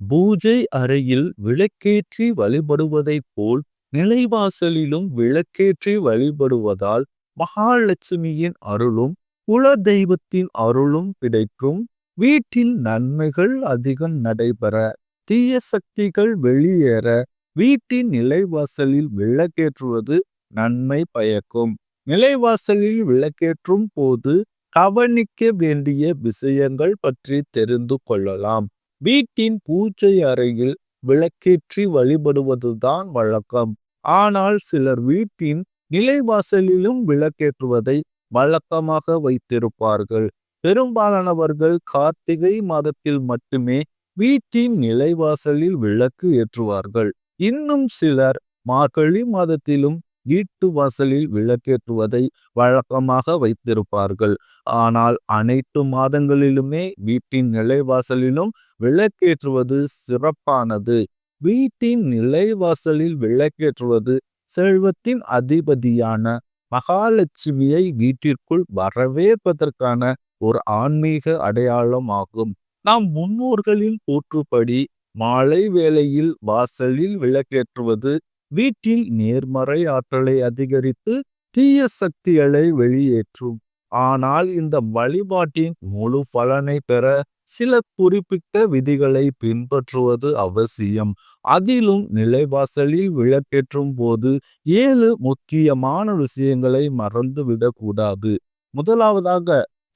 பூஜை அறையில் விளக்கேற்றி வழிபடுவதைப் போல் நிலைவாசலிலும் விளக்கேற்றி வழிபடுவதால் மகாலட்சுமியின் அருளும் குல தெய்வத்தின் அருளும் கிடைக்கும். வீட்டில் நன்மைகள் அதிகம் நடைபெற தீய சக்திகள் வெளியேற வீட்டின் நிலைவாசலில் விளக்கேற்றுவது நன்மை பயக்கும். நிலைவாசலில் விளக்கேற்றும் போது கவனிக்க வேண்டிய விஷயங்கள் பற்றி தெரிந்து கொள்ளலாம். வீட்டின் பூஜை அறையில் விளக்கேற்றி வழிபடுவதுதான் வழக்கம். ஆனால் சிலர் வீட்டின் நிலைவாசலிலும் விளக்கேற்றுவதை வழக்கமாக வைத்திருப்பார்கள். பெரும்பாலானவர்கள் கார்த்திகை மாதத்தில் மட்டுமே வீட்டின் நிலைவாசலில் விளக்கு ஏற்றுவார்கள். இன்னும் சிலர் மார்கழி மாதத்திலும் வீட்டு வாசலில் விளக்கேற்றுவதை வழக்கமாக வைத்திருப்பார்கள். ஆனால் அனைத்து மாதங்களிலுமே வீட்டின் நிலைவாசலிலும் விளக்கேற்றுவது சிறப்பானது. வீட்டின் நிலைவாசலில் விளக்கேற்றுவது செல்வத்தின் அதிபதியான மகாலட்சுமியை வீட்டிற்குள் வரவேற்பதற்கான ஒரு ஆன்மீக அடையாளம் ஆகும் நாம் முன்னோர்களின் கூற்றுப்படி மாலை வேளையில் வாசலில் விளக்கேற்றுவது வீட்டில் நேர்மறை ஆற்றலை அதிகரித்து தீய சக்திகளை வெளியேற்றும். ஆனால் இந்த வழிபாட்டின் முழு பலனை பெற சில குறிப்பிட்ட விதிகளை பின்பற்றுவது அவசியம். அதிலும் நிலைவாசலில் விளக்கேற்றும் போது ஏழு முக்கியமான விஷயங்களை மறந்துவிடக்கூடாது. முதலாவதாக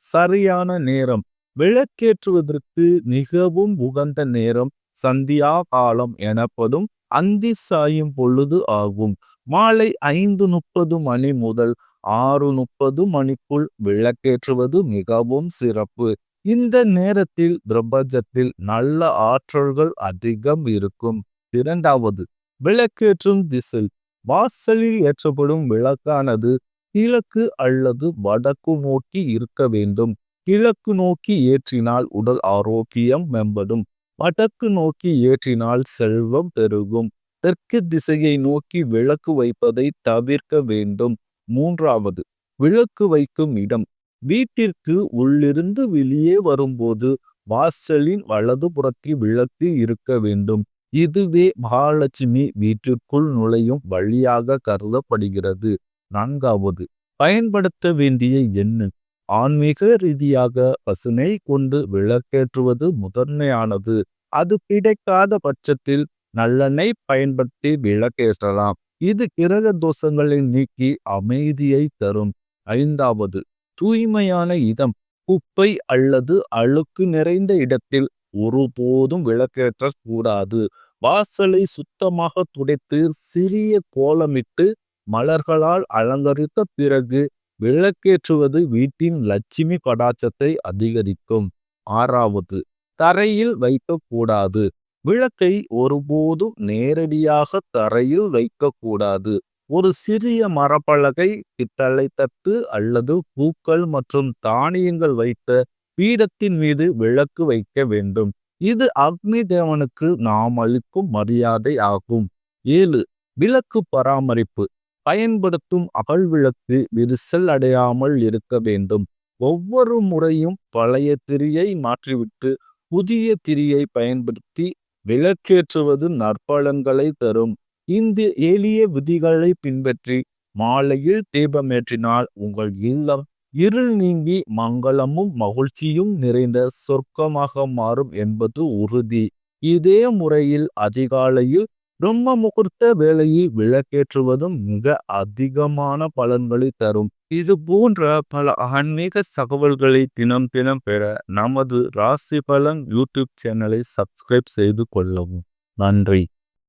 சரியான நேரம். விளக்கேற்றுவதற்கு மிகவும் உகந்த நேரம். சந்தியா காலம் எனப்படும் அந்தி சாயும் பொழுது ஆகும். மாலை ஐந்து முப்பது மணி முதல் ஆறு முப்பது மணிக்குள் விளக்கேற்றுவது மிகவும் சிறப்பு. இந்த நேரத்தில் பிரபஞ்சத்தில் நல்ல ஆற்றல்கள் அதிகம் இருக்கும். இரண்டாவது விளக்கேற்றும் திசில். வாசலில் ஏற்றப்படும் விளக்கானது கிழக்கு அல்லது வடக்கு நோக்கி இருக்க வேண்டும். கிழக்கு நோக்கி ஏற்றினால் உடல் ஆரோக்கியம் மேம்படும். வடக்கு நோக்கி ஏற்றினால் செல்வம் பெருகும். தெற்கு திசையை நோக்கி விளக்கு வைப்பதை தவிர்க்க வேண்டும். மூன்றாவது விளக்கு வைக்கும் இடம். வீட்டிற்கு உள்ளிருந்து வெளியே வரும்போது வாசலின் வலது வலதுபுறத்தில் விளக்கு இருக்க வேண்டும். இதுவே மகாலட்சுமி வீட்டிற்குள் நுழையும் வழியாக கருதப்படுகிறது. நான்காவது பயன்படுத்த வேண்டிய எண்ணு. ஆன்மீக ரீதியாக பசுனை கொண்டு விளக்கேற்றுவது முதன்மையானது. அது கிடைக்காத பட்சத்தில் நல்லெண்ணெய் பயன்படுத்தி விளக்கேற்றலாம். இது கிரக தோஷங்களை நீக்கி அமைதியை தரும். ஐந்தாவது தூய்மையான இதம் குப்பை அல்லது அழுக்கு நிறைந்த இடத்தில் ஒருபோதும் விளக்கேற்ற கூடாது வாசலை சுத்தமாக துடைத்து சிறிய கோலமிட்டு மலர்களால் அலங்கரித்த பிறகு விளக்கேற்றுவது வீட்டின் லட்சுமி கடாச்சத்தை அதிகரிக்கும். ஆறாவது தரையில் வைக்கக்கூடாது. விளக்கை ஒருபோதும் நேரடியாக தரையில் வைக்கக்கூடாது. ஒரு சிறிய மரப்பலகை பித்தளை தட்டு அல்லது பூக்கள் மற்றும் தானியங்கள் வைத்த பீடத்தின் மீது விளக்கு வைக்க வேண்டும். இது அக்னி தேவனுக்கு நாம் அளிக்கும் மரியாதை ஆகும். ஏழு விளக்கு பராமரிப்பு. பயன்படுத்தும் அகல் விளக்கு விரிசல் அடையாமல் இருக்க வேண்டும். ஒவ்வொரு முறையும் பழைய திரியை மாற்றிவிட்டு புதிய திரியை பயன்படுத்தி விளக்கேற்றுவது நற்பலன்களை தரும். இந்த எளிய விதிகளை பின்பற்றி மாலையில் தீபமேற்றினால் உங்கள் இல்லம் இருள் நீங்கி மங்களமும் மகிழ்ச்சியும் நிறைந்த சொர்க்கமாக மாறும் என்பது உறுதி. இதே முறையில் அதிகாலையில் பிரம்ம முகூர்த்த வேலையை விளக்கேற்றுவதும் மிக அதிகமான பலன்களை தரும். இது போன்ற பல ஆன்மீக தகவல்களை தினம் தினம் பெற நமது ராசி பலன் யூடியூப் சேனலை சப்ஸ்கிரைப் செய்து கொள்ளவும். நன்றி.